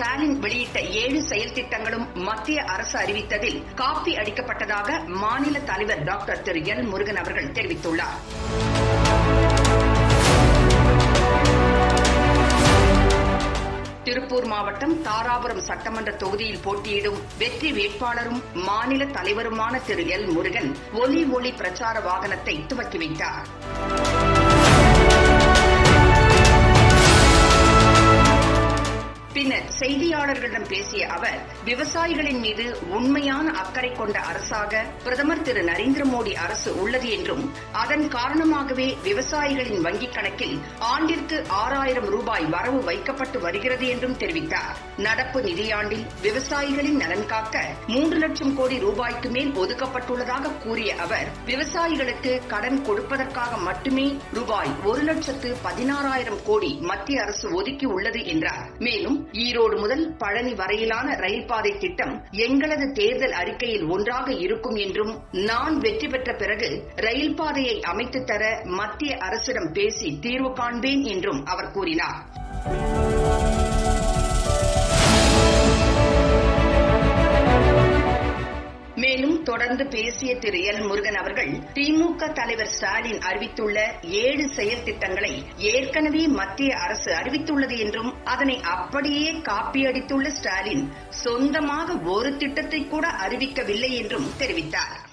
ஸ்டாலின் வெளியிட்ட ஏழு செயல் திட்டங்களும் மத்திய அரசு அறிவித்ததில் காப்பி அடிக்கப்பட்டதாக மாநில தலைவர் டாக்டர் திரு எல் முருகன் அவர்கள் தெரிவித்துள்ளார். திருப்பூர் மாவட்டம் தாராபுரம் சட்டமன்ற தொகுதியில் போட்டியிடும் வெற்றி வேட்பாளரும் மாநில தலைவருமான திரு எல் முருகன் ஒலி ஒளி பிரச்சார வாகனத்தை துவக்கி வைத்தாா் செய்தியாளர்களிடம் பேசிய அவர் விவசாயிகளின் மீது உண்மையான அக்கறை கொண்ட அரசாக பிரதமர் திரு நரேந்திர மோடி அரசு உள்ளது என்றும் அதன் காரணமாகவே விவசாயிகளின் வங்கிக் கணக்கில் ஆண்டிற்கு ஆறாயிரம் ரூபாய் வரவு வைக்கப்பட்டு வருகிறது என்றும் தெரிவித்தார். நடப்பு நிதியாண்டில் விவசாயிகளின் நலன் காக்க மூன்று லட்சம் கோடி ரூபாய்க்கு மேல் ஒதுக்கப்பட்டுள்ளதாக கூறிய அவர் விவசாயிகளுக்கு கடன் கொடுப்பதற்காக மட்டுமே ரூபாய் ஒரு லட்சத்து பதினாறாயிரம் கோடி மத்திய அரசு ஒதுக்கி உள்ளது என்றார். மேலும் ஈரோடு முதல் பழனி வரையிலான ரயில் பாதை திட்டம் எங்களது தேர்தல் அறிக்கையில் ஒன்றாக இருக்கும் என்றும் நான் வெற்றி பெற்ற பிறகு ரயில் பாதையை அமைத்து தர மத்திய அரசிடம் பேசி தீர்வு காண்பேன் என்றும் அவர் கூறினார். தொடர்ந்து பேசிய திரு எல். முருகன் அவர்கள் திமுக தலைவர் ஸ்டாலின் அறிவித்துள்ள ஏழு செயல் திட்டங்களை ஏற்கனவே மத்திய அரசு அறிவித்துள்ளது என்றும் அதனை அப்படியே காப்பியடித்துள்ள ஸ்டாலின் சொந்தமாக ஒரு திட்டத்தை கூட அறிவிக்கவில்லை என்றும் தெரிவித்தார்.